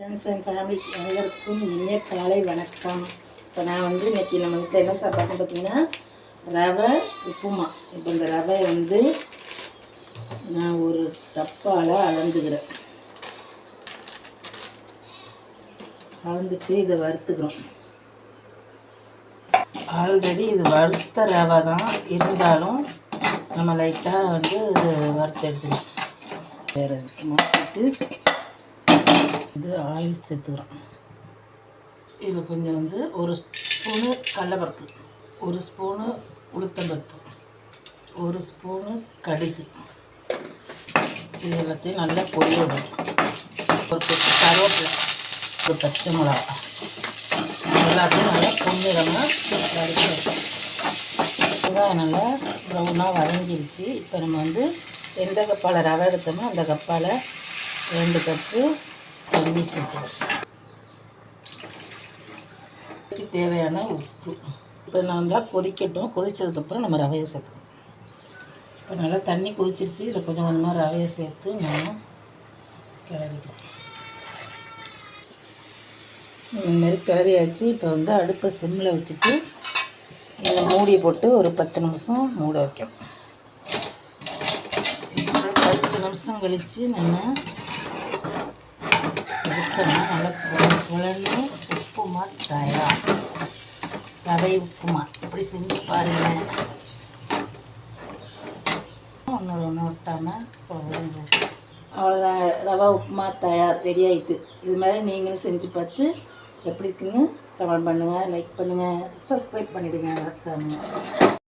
Friends and family அனைவருக்கும் இனிய காலை வணக்கம். இப்போ நான் வந்து இன்றைக்கி நம்ம வீட்டில் என்ன சாப்பாடுன்னு பார்த்தீங்கன்னா ரவை உப்புமா. இப்போ இந்த ரவை வந்து நான் ஒரு டப்பாவில் அளந்துக்கிறேன். அளந்துட்டு இதை வறுத்துக்கிறோம். ஆல்ரெடி இது வறுத்த ரவை தான். இருந்தாலும் நம்ம லைட்டாக வந்து வறுத்து எடுத்துக்கலாம். வேறு மாற்றிட்டு இது ஆயில் சேர்த்துக்கிறோம். இதில் கொஞ்சம் வந்து ஒரு ஸ்பூனு கடலப்பருப்பு ஒரு ஸ்பூனு உளுத்தம்பருப்பு ஒரு ஸ்பூனு கடுகு. இது எல்லாத்தையும் நல்லா பொரிய விடணும். ஒரு கொத்து கருவேப்பிலை ஒரு பச்சை மிளகா. எல்லாத்தையும் நல்லா பொன்னிறமாக வறுத்து வைக்கணும். வெங்காயம் நல்லா ப்ரௌனாக வதங்கிருச்சு. இப்போ நம்ம வந்து எந்த கப்பால் ரவை எடுத்தோமோ அந்த கப்பால் ரெண்டு கப்பு தண்ணி சேர்க்கணும் தேவையான உப்பு. இப்போ நல்லா கொதிக்கட்டும். கொதித்ததுக்கப்புறம் நம்ம ரவையை சேர்த்துக்கணும். இப்போ நல்லா தண்ணி கொதிச்சிருச்சு. இதில் கொஞ்சம் கொஞ்சமாக ரவையை சேர்த்து நம்ம கிளறிக்கலாம். இந்தமாரி கிளறியாச்சு. இப்போ வந்து அடுப்பை சிம்மில் வச்சுட்டு இதை மூடி போட்டு ஒரு பத்து நிமிஷம் மூட வைக்கணும். பத்து நிமிஷம் கழித்து நம்ம எடுத்தோம்னா நல்லா புல- உப்புமா தயார் ரவை உப்புமா இப்படி செஞ்சு பாருங்கள் ஒன்று ஒன்று விட்டாமல் அவ்வளோதாங்க ரவா உப்புமா தயார் ரெடி ஆகிட்டு இது மாதிரி நீங்களும் செஞ்சு பார்த்து எப்படி இருக்குன்னு கமெண்ட் பண்ணுங்கள் லைக் பண்ணுங்கள் சப்ஸ்கிரைப் பண்ணிவிடுங்க மறக்காம